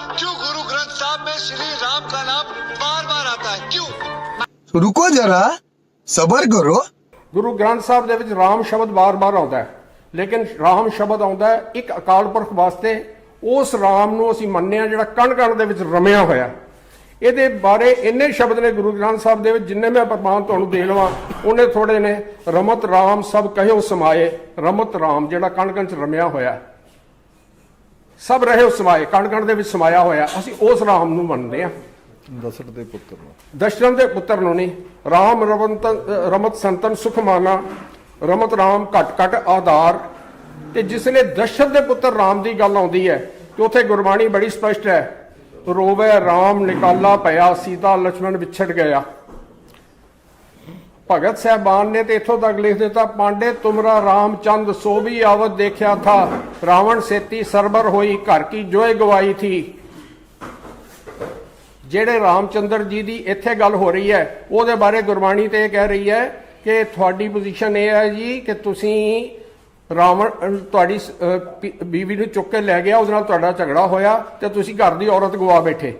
क्यों गुरु ग्रंथ साहब में श्री राम का नाम बार बार आता है क्यों रुको जरा सबर करो ਗੁਰੂ ਗ੍ਰੰਥ ਸਾਹਿਬ ਦੇ ਵਿੱਚ ਰਾਮ ਸ਼ਬਦ ਬਾਰ-ਬਾਰ ਆਉਂਦਾ ਹੈ ਲੇਕਿਨ ਰਾਮ ਸ਼ਬਦ ਆਉਂਦਾ ਹੈ ਇੱਕ ਅਕਾਲ ਪੁਰਖ ਵਾਸਤੇ ਉਸ ਰਾਮ ਨੂੰ ਅਸੀਂ ਮੰਨਦੇ ਹਾਂ ਜਿਹੜਾ ਕਣ-ਕਣ ਦੇ ਵਿੱਚ ਰਮਿਆ ਹੋਇਆ ਇਹਦੇ ਬਾਰੇ ਇੰਨੇ ਸ਼ਬਦ ਨੇ ਗੁਰੂ ਗ੍ਰੰਥ ਸਾਹਿਬ ਦੇ ਵਿੱਚ ਜਿੰਨੇ ਮੈਂ ਪ੍ਰਮਾਣ ਤੁਹਾਨੂੰ ਦੇ ਲਵਾਂ ਉਹਨੇ ਥੋੜੇ ਨੇ ਰਮਤ ਰਾਮ ਸਭ ਕਹਿਓ ਸਮਾਏ ਰਮਤ ਰਾਮ ਜਿਹੜਾ ਕਣ-ਕਣ ਚ ਰਮਿਆ ਹੋਇਆ ਹੈ। ਸਭ ਰਹੇ ਉਸ ਸਮਾਏ ਕਣਕਣ ਦੇ ਵਿੱਚ ਸਮਾਇਆ ਹੋਇਆ। ਅਸੀਂ ਉਸ ਰਾਮ ਨੂੰ ਮੰਨਦੇ ਆ ਦਸ਼ਰਥ ਦੇ ਪੁੱਤਰ ਨੂੰ। ਦਸ਼ਰਥ ਦੇ ਪੁੱਤਰ ਨੂੰ ਨਹੀਂ। ਰਾਮ ਰਵੰਤ ਰਮਤ ਸੰਤਨ ਸੁਖਮਾਨਾ ਰਮਤ ਰਾਮ ਘਟ ਘਟ ਆਧਾਰ। ਤੇ ਜਿਸ ਨੇ ਦਸ਼ਰਥ ਦੇ ਪੁੱਤਰ ਰਾਮ ਦੀ ਗੱਲ ਆਉਂਦੀ ਹੈ ਤੇ ਉਥੇ ਗੁਰਬਾਣੀ ਬੜੀ ਸਪਸ਼ਟ ਹੈ। ਰੋਵੇ ਰਾਮ ਨਿਕਾਲਾ ਪਿਆ ਸੀਤਾ ਲక్ష్మణ ਵਿਛੜ ਗਿਆ। ਭਗਤ ਸਾਹਿਬਾਨ ਨੇ ਤੇ ਇਥੋਂ ਤੱਕ ਲਿਖ ਦਿੱਤਾ, ਪਾਂਡੇ, ਤੁਮਰਾ ਰਾਮਚੰਦ ਸੋ ਵੀ ਆਵਤ ਦੇਖਿਆ ਥਾ। ਰਾਵਣ ਸੇਤੀ ਸਰਬਰ ਹੋਈ, ਘਰ ਕੀ ਜੋਏ ਗਵਾਈ ਥੀ। ਜਿਹੜੇ ਰਾਮਚੰਦਰ ਜੀ ਦੀ ਇੱਥੇ ਗੱਲ ਹੋ ਰਹੀ ਹੈ, ਉਹਦੇ ਬਾਰੇ ਗੁਰਬਾਣੀ ਤੇ ਇਹ ਕਹਿ ਰਹੀ ਹੈ ਕਿ ਤੁਹਾਡੀ ਪੋਜੀਸ਼ਨ ਇਹ ਹੈ ਜੀ ਕਿ ਤੁਸੀਂ ਰਾਵਣ ਤੁਹਾਡੀ ਬੀਵੀ ਨੂੰ ਚੁੱਕ ਕੇ ਲੈ ਗਿਆ, ਉਹਦੇ ਨਾਲ ਤੁਹਾਡਾ ਝਗੜਾ ਹੋਇਆ ਤੇ ਤੁਸੀਂ ਘਰ ਦੀ ਔਰਤ ਗਵਾ ਬੈਠੇ।